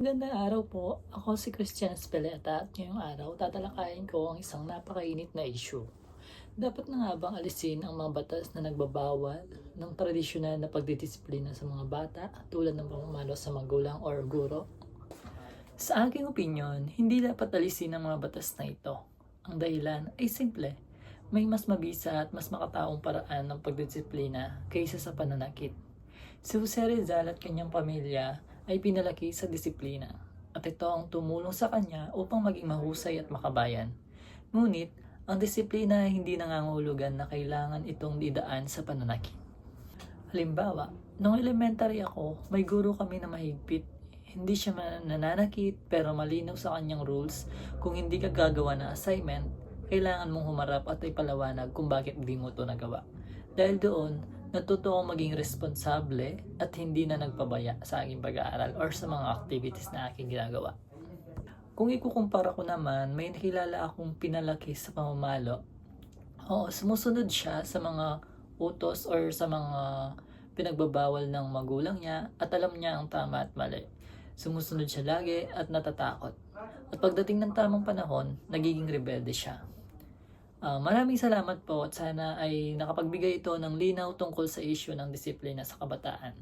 Magandang araw po. Ako si Christian Espeleta at ngayong araw tatalakayin ko ang isang napakainit na issue. Dapat na nga bang alisin ang mga batas na nagbabawal ng tradisyonal na pagdidisiplina sa mga bata tulad ng pamamalo sa magulang or guro? Sa aking opinion, hindi dapat alisin ang mga batas na ito. Ang dahilan ay simple. May mas mabisa at mas makataong paraan ng pagdidisiplina kaysa sa pananakit. Si Jose Rizal at kanyang pamilya ay pinalaki sa disiplina at ito ang tumulong sa kanya upang maging mahusay at makabayan. Ngunit, ang disiplina ay hindi nangangahulugan na kailangan itong didaan sa pananakit. Halimbawa, nung elementary ako, may guro kami na mahigpit. Hindi siya nananakit pero malinaw sa kanyang rules. Kung hindi ka gagawa ng assignment, kailangan mong humarap at ipalawanag kung bakit di mo ito nagawa. Dahil doon, natuto maging responsable at hindi na nagpabaya sa aking pag-aaral or sa mga activities na aking ginagawa. Kung ikukumpara ko naman, may nakilala akong pinalaki sa pamamalo. Oo, sumusunod siya sa mga utos or sa mga pinagbabawal ng magulang niya at alam niya ang tama at mali. Sumusunod siya lagi at natatakot. At pagdating ng tamang panahon, nagiging rebelde siya. Ah, maraming salamat po at sana ay nakapagbigay ito ng linaw tungkol sa issue ng disiplina sa kabataan.